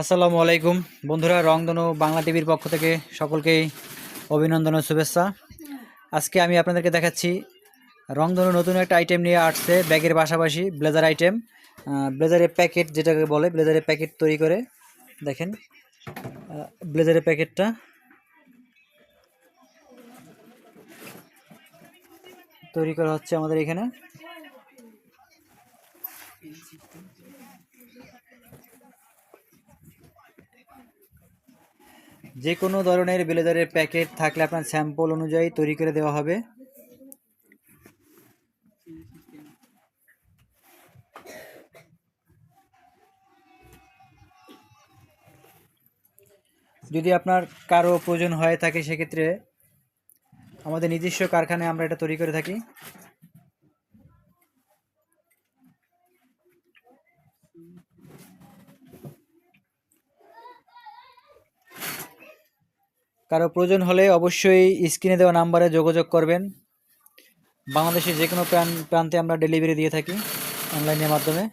আসসালামু আলাইকুম। বন্ধুরা, রংধনু বাংলা টিভির পক্ষ থেকে সকলকেই অভিনন্দন ও শুভেচ্ছা। আজকে আমি আপনাদেরকে দেখাচ্ছি রংধনু নতুন একটা আইটেম নিয়ে আসছে, ব্যাগের পাশাপাশি ব্লেজার আইটেম ব্লেজারের প্যাকেট যেটাকে বলে ব্লেজারের প্যাকেট তৈরি করে, দেখেন ব্লেজারের প্যাকেটটা তৈরি করা হচ্ছে আমাদের এখানে। যে কোনো ধরনের ব্লেজারের প্যাকেট থাকলে আপনার স্যাম্পল অনুযায়ী তৈরি করে দেওয়া হবে। যদি আপনার কারও প্রয়োজন হয়ে থাকে সেক্ষেত্রে আমাদের নিজস্ব কারখানায় আমরা এটা তৈরি করে থাকি। কারও প্রয়োজন হলে অবশ্যই স্ক্রিনে দেওয়া নাম্বারে যোগাযোগ করবেন। বাংলাদেশের যে কোনো প্রান প্রান্তে আমরা ডেলিভারি দিয়ে থাকি অনলাইনের মাধ্যমে।